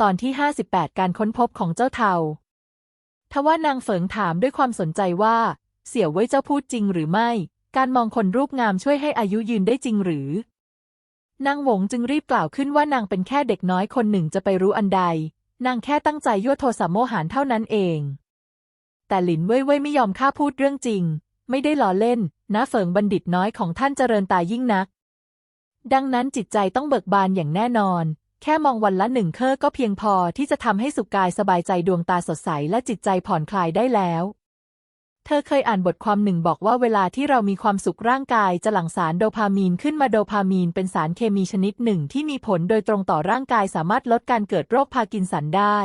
ตอนที่ 58 การค้นพบของเจ้าเทาทว่านางเฝิงถามด้วยความสนใจว่า เสี่ยวเว่ยเจ้าพูดจริงหรือไม่ การมองคนรูปงามช่วยให้อายุยืนได้จริงหรือ นางหวงจึงรีบกล่าวขึ้นว่านางเป็นแค่เด็กน้อยคนหนึ่งจะไปรู้อันใด นางแค่ตั้งใจยั่วโทสะโมหารเท่านั้นเอง แต่หลินเว่ยเว่ยไม่ยอมข้าพูดเรื่องจริง ไม่ได้ล้อเล่นนะเฝิงบัณฑิตน้อยของท่านเจริญตายิ่งนัก ดังนั้นจิตใจต้องเบิกบานอย่างแน่นอน แค่มองวันละหนึ่งเคอก็เพียงพอที่จะทำให้สุขกายสบายใจดวงตาสดใสและจิตใจผ่อนคลายได้แล้ว เธอเคยอ่านบทความหนึ่งบอกว่าเวลาที่เรามีความสุขร่างกายจะหลั่งสารโดพามีนขึ้นมาโดพามีนเป็นสารเคมีชนิดหนึ่งที่มีผลโดยตรงต่อร่างกายสามารถลดการเกิดโรคพาร์กินสันได้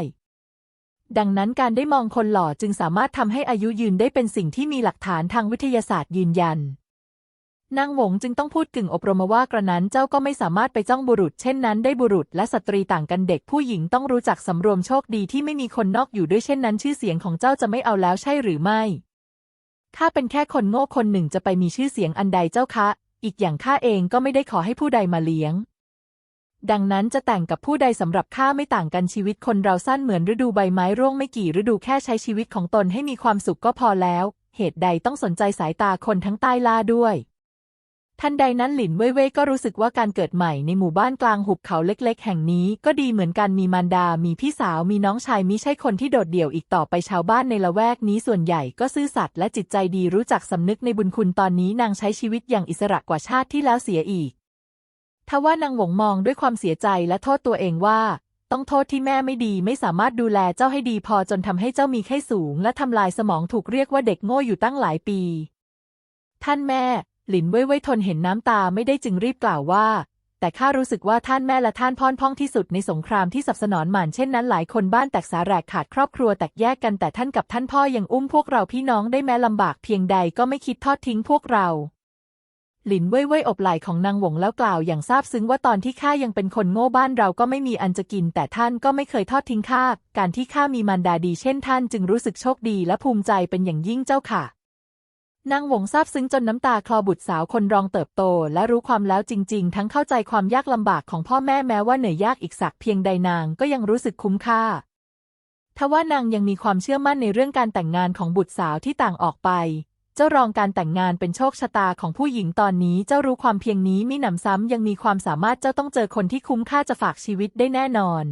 ดังนั้นการได้มองคนหล่อจึงสามารถทำให้อายุยืนได้เป็นสิ่งที่มีหลักฐานทางวิทยาศาสตร์ยืนยัน นางหวงจึงต้องพูดกึ่งอบรมว่ากระนั้นเจ้าก็ไม่สามารถไปจ้องบุรุษ เช่นนั้นได้บุรุษและสตรีต่างกันเด็กผู้หญิงต้องรู้จักสำรวมโชคดีที่ไม่มีคนนอกอยู่ด้วยเช่นนั้น ชื่อเสียงของเจ้าจะไม่เอาแล้วใช่หรือไม่ข้าเป็นแค่คนโง่คนหนึ่งจะไปมีชื่อเสียงอันใดเจ้าคะ อีกอย่างข้าเองก็ไม่ได้ขอให้ผู้ใดมาเลี้ยง ดังนั้นจะแต่งกับผู้ใดสำหรับข้าไม่ต่างกันชีวิตคนเราสั้นเหมือนฤดูใบไม้ร่วงไม่กี่ฤดูแค่ใช้ชีวิตของตนให้มีความสุขก็พอแล้ว เหตุใดต้องสนใจสายตาคนทั้งใต้ล่าด้วย ทันใดนั้นหลินเว่ยเว่ยก็รู้สึกว่าการเกิดใหม่ในหมู่บ้านกลางหุบเขาเล็ก ๆ แห่งนี้ ก็ดีเหมือนกันมีมารดา มีพี่สาว มีน้องชายมิใช่คนที่โดดเดี่ยวอีกต่อไปชาวบ้านในละแวกนี้ส่วนใหญ่ก็ซื่อสัตย์และจิตใจดีรู้จักสำนึกในบุญคุณตอนนี้นางใช้ชีวิตอย่างอิสระกว่าชาติที่แล้วเสียอีกทว่านางหวงมองด้วยความเสียใจและโทษตัวเองว่า ต้องโทษที่แม่ไม่ดีไม่สามารถดูแลเจ้าให้ดีพอจนทำให้เจ้ามีไข้สูง และทำลายสมองถูกเรียกว่าเด็กโง่อยู่ตั้งหลายปี ท่านแม่ หลินเว่ยเว่ยทนเห็นน้ำตาไม่ได้จึงรีบกล่าวว่า แต่ข้ารู้สึกว่าท่านแม่และท่านพ่อนพ่องที่สุดในสงครามที่สับสนอนหมานเช่นนั้นหลายคนบ้านแตกสาแหรกขาดครอบครัวแตกแยกกันแต่ท่านกับท่านพ่อยังอุ้มพวกเราพี่น้องได้แม้ลำบากเพียงใดก็ไม่คิดทอดทิ้งพวกเราหลินเว่ยเว่ยอบไหล่ของนางหวงแล้วกล่าวอย่างซาบซึ้งว่าตอนที่ข้ายังเป็นคนโง่บ้านเราก็ไม่มีอันจะกิน แต่ท่านก็ไม่เคยทอดทิ้งข้าการที่ข้ามีมารดาดีเช่นท่านจึงรู้สึกโชคดีและภูมิใจเป็นอย่างยิ่งเจ้าค่ะ นางหวงซาบซึ้งจนน้ำตาคลอบุตรสาวคนรองเติบโต และรู้ความแล้วจริง ๆ ทั้งเข้าใจความยากลำบากของพ่อแม่แม้ว่าเหนื่อยยากอีกสักเพียงใดนางก็ยังรู้สึกคุ้มค่าทว่านางยังมีความเชื่อมั่นในเรื่องการแต่งงานของบุตรสาวที่ต่างออกไป เจ้ารองการแต่งงานเป็นโชคชะตาของผู้หญิงตอนนี้เจ้ารู้ความเพียงนี้มิหนำซ้ำยังมีความสามารถเจ้าต้องเจอคนที่คุ้มค่าจะฝากชีวิตได้แน่นอน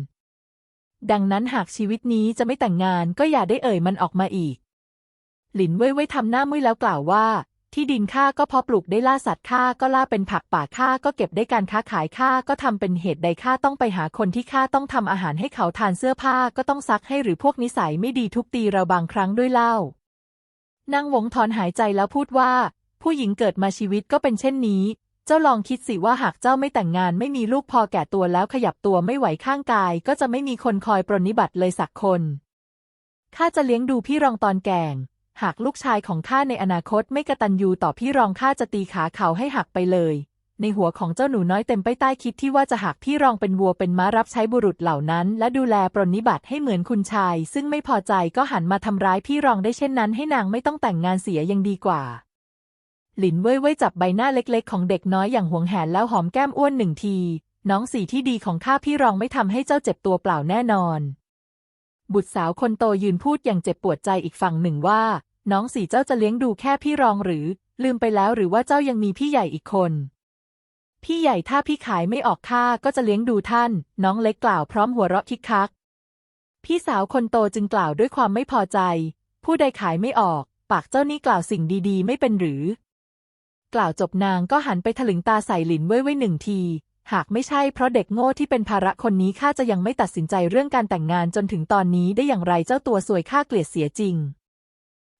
ดังนั้นหากชีวิตนี้จะไม่แต่งงานก็อย่าได้เอ่ยมันออกมาอีก หลินเว่ยเว่ยทำหน้ามุ้ยแล้วกล่าวว่า ที่ดินข้าก็เพาะปลูกได้ล่าสัตว์ข้าก็ล่าเป็นผักป่าข้าก็เก็บได้การค้าขายข้าก็ทำเป็นเหตุใดข้าต้องไปหาคนที่ข้าต้องทำอาหารให้เขาทานเสื้อผ้าก็ต้องซักให้หรือพวกนิสัยไม่ดีทุบตีเราบางครั้งด้วยเล้านางหวงถอนหายใจแล้วพูดว่า ผู้หญิงเกิดมาชีวิตก็เป็นเช่นนี้ เจ้าลองคิดสิว่าหากเจ้าไม่แต่งงานไม่มีลูกพอแก่ตัวแล้วขยับตัวไม่ไหวข้างกาย ก็จะไม่มีคนคอยปรนนิบัติเลยสักคนข้าจะเลี้ยงดูพี่รองตอนแก่ง หากลูกชายของข้าในอนาคตไม่กระตันยูต่อพี่รองข้าจะตีขาเขาให้หักไปเลย ในหัวของเจ้าหนูน้อยเต็มไปใต้คิดที่ว่าจะหักพี่รองเป็นวัวเป็นม้ารับใช้บุรุษเหล่านั้น และดูแลปรนนิบัติให้เหมือนคุณชาย ซึ่งไม่พอใจก็หันมาทำร้ายพี่รองได้เช่นนั้น ให้นางไม่ต้องแต่งงานเสียยังดีกว่า หลินเว่ยเว่ยจับใบหน้าเล็กๆ ของเด็กน้อยอย่างหวงแหนแล้วหอมแก้มอ้วนหนึ่งที น้องสีที่ดีของข้าพี่รองไม่ทำให้เจ้าเจ็บตัวเปล่าแน่นอนบุตรสาวคนโตยืนพูดอย่างเจ็บปวดใจอีกฝั่งหนึ่งว่า น้องสี่เจ้าจะเลี้ยงดูแค่พี่รองหรือ ลืมไปแล้วหรือว่าเจ้ายังมีพี่ใหญ่อีกคน พี่ใหญ่ถ้าพี่ขายไม่ออกค่าก็จะเลี้ยงดูท่าน น้องเล็กกล่าวพร้อมหัวเราะคิกคัก พี่สาวคนโตจึงกล่าวด้วยความไม่พอใจ ผู้ใดขายไม่ออก ปากเจ้านี่กล่าวสิ่งดี ๆ ไม่เป็นหรือ กล่าวจบนางก็หันไปถลึงตาใส่หลินเว่ยเว่ยหนึ่งที หากไม่ใช่เพราะเด็กโง่ที่เป็นภาระคนนี้ข้าจะยังไม่ตัดสินใจเรื่องการแต่งงานจนถึงตอนนี้ได้อย่างไรเจ้าตัวสวยข้าเกลียดเสียจริง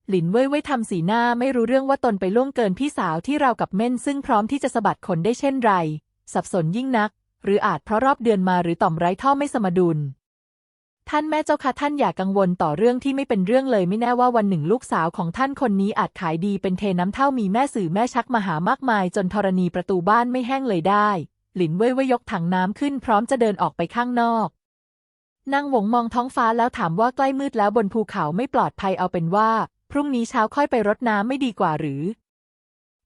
หลินเว่ยเว่ยทำสีหน้าไม่รู้เรื่องว่าตนไปล่วงเกินพี่สาวที่เรากับเม่นซึ่งพร้อมที่จะสะบัดขนได้เช่นไร สับสนยิ่งนัก หรืออาจเพราะรอบเดือนมาหรือต่อมไร้ท่อไม่สมดุล ท่านแม่เจ้าค่ะท่านอย่ากังวลต่อเรื่องที่ไม่เป็นเรื่องเลยไม่แน่ว่าวันหนึ่งลูกสาวของท่านคนนี้อาจขายดีเป็นเทน้ำเท่ามีแม่สื่อแม่ชักมาหามากมาย จนธรณีประตูบ้านไม่แห้งเลยได้ หลินเว่ยเว่ยยกถังน้ำขึ้นพร้อมจะเดินออกไปข้างนอกนางหวงมองท้องฟ้าแล้วถามว่าใกล้มืดแล้วบนภูเขาไม่ปลอดภัยเอาเป็นว่า พรุ่งนี้เช้าค่อยไปรดน้ำไม่ดีกว่าหรือ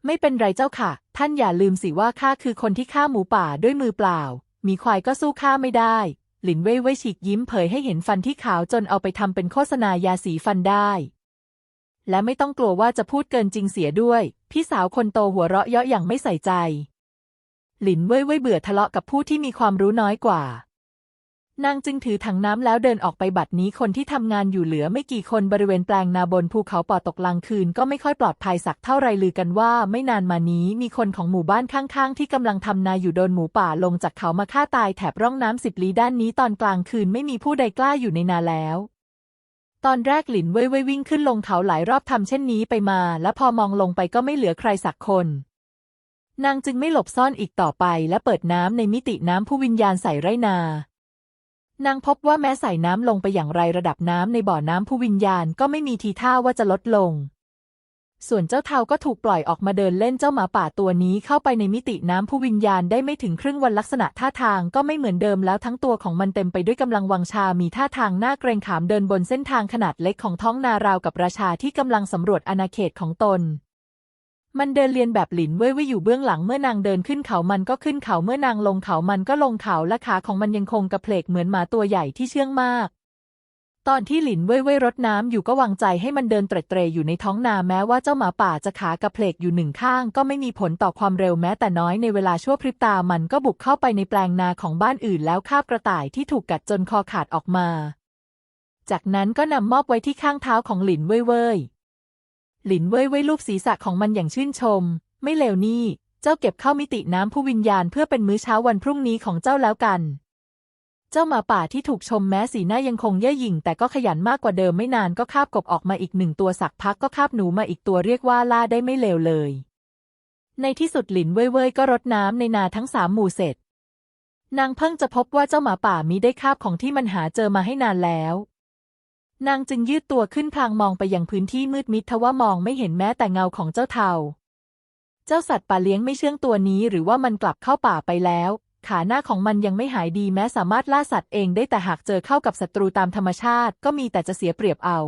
ไม่เป็นไรเจ้าค่ะ ท่านอย่าลืมสิว่าข้าคือคนที่ฆ่าหมูป่าด้วยมือเปล่า มีควายก็สู้ข้าไม่ได้ หลินเว่ยเว่ยฉีกยิ้มเผยให้เห็นฟันที่ขาวจนเอาไปทำเป็นโฆษณายาสีฟันได้ และไม่ต้องกลัวว่าจะพูดเกินจริงเสียด้วย พี่สาวคนโตหัวเราะเยาะอย่างไม่ใส่ใจ หลินเว่ยเว่ยเบื่อทะเลาะกับผู้ที่มีความรู้น้อยกว่า นางจึงถือถังน้ำแล้วเดินออกไปบัดนี้คนที่ทำงานอยู่เหลือไม่กี่คนบริเวณแปลงนาบนภูเขาปอตกลางคืนก็ไม่ค่อยปลอดภัยสักเท่าไรลือกันว่าไม่นานมานี้มีคนของหมู่บ้านข้างๆ ที่กำลังทำนาอยู่โดนหมูป่าลงจากเขามาฆ่าตายแถบร่องน้ำสิบลี้ด้านนี้ตอนกลางคืนไม่มีผู้ใดกล้าอยู่ในนาแล้วตอนแรกหลินเว่ยเว่ยวิ่งขึ้นลงเขาหลายรอบทำเช่นนี้ไปมา และพอมองลงไปก็ไม่เหลือใครสักคน นางจึงไม่หลบซ่อนอีกต่อไปและเปิดน้ำในมิติน้ำผู้วิญญาณใส่ไรนา นางพบว่าแม้ใส่น้ำลงไปอย่างไรระดับน้ำในบ่อน้ำผู้วิญญาณก็ไม่มีทีท่าว่าจะลดลง ส่วนเจ้าเทาก็ถูกปล่อยออกมาเดินเล่นเจ้าหมาป่าตัวนี้เข้าไปในมิติน้ำผู้วิญญาณได้ไม่ถึงครึ่งวันลักษณะท่าทางก็ไม่เหมือนเดิมแล้วทั้งตัวของมันเต็มไปด้วยกำลังวังชา มีท่าทางหน้าเกรงขามเดินบนเส้นทางขนาดเล็กของท้องนาราวกับราชาที่กำลังสำรวจอาณาเขตของตน มันเดินเรียนแบบหลินเว่ยเว่ยอยู่เบื้องหลังเมื่อนางเดินขึ้นเขามันก็ขึ้นเขาเมื่อนางลงเขามันก็ลงเขาและขาของมันยังคงกระเพลกเหมือนหมาตัวใหญ่ที่เชื่องมาก ตอนที่หลินเว่ยเว่ยรดน้ำอยู่ก็วางใจให้มันเดินเตร็เตรอยู่ในท้องนาแม้ว่าเจ้าหมาป่าจะขากระเพลกอยู่หนึ่งข้าง ก็ไม่มีผลต่อความเร็วแม้แต่น้อยในเวลาชั่วพริบตามันก็บุกเข้าไปในแปลงนาของบ้านอื่นแล้วคาบกระต่ายที่ถูกกัดจนคอขาดออกมา จากนั้นก็นำมอบไว้ที่ข้างเท้าของหลินเว่ยเว่ย หลินเว่ยเว่ยลูบศีรษะของมันอย่างชื่นชม ไม่เลวนี่ เจ้าเก็บเข้ามิติน้ำผู้วิญญาณเพื่อเป็นมื้อเช้าวันพรุ่งนี้ของเจ้าแล้วกัน เจ้าหมาป่าที่ถูกชมแม้สีหน้ายังคงเย่อหยิ่งแต่ก็ขยันมากกว่าเดิมไม่นานก็คาบกบออกมาอีกหนึ่งตัวสักพักก็คาบหนูมาอีกตัวเรียกว่าล่าได้ไม่เลวเลย ในที่สุดหลินเว่ยเว่ยก็รดน้ำในนาทั้งสามหมู่เสร็จนางเพิ่งจะพบว่าเจ้าหมาป่ามีได้คาบของที่มันหาเจอมาให้นานแล้ว นางจึงยืดตัวขึ้นพลางมองไปยังพื้นที่มืดมิดทว่ามองไม่เห็นแม้แต่เงาของเจ้าเทา เจ้าสัตว์ป่าเลี้ยงไม่เชื่องตัวนี้หรือว่ามันกลับเข้าป่าไปแล้ว ขาหน้าของมันยังไม่หายดีแม้สามารถล่าสัตว์เองได้แต่หากเจอเข้ากับศัตรูตามธรรมชาติ ก็มีแต่จะเสียเปรียบเอา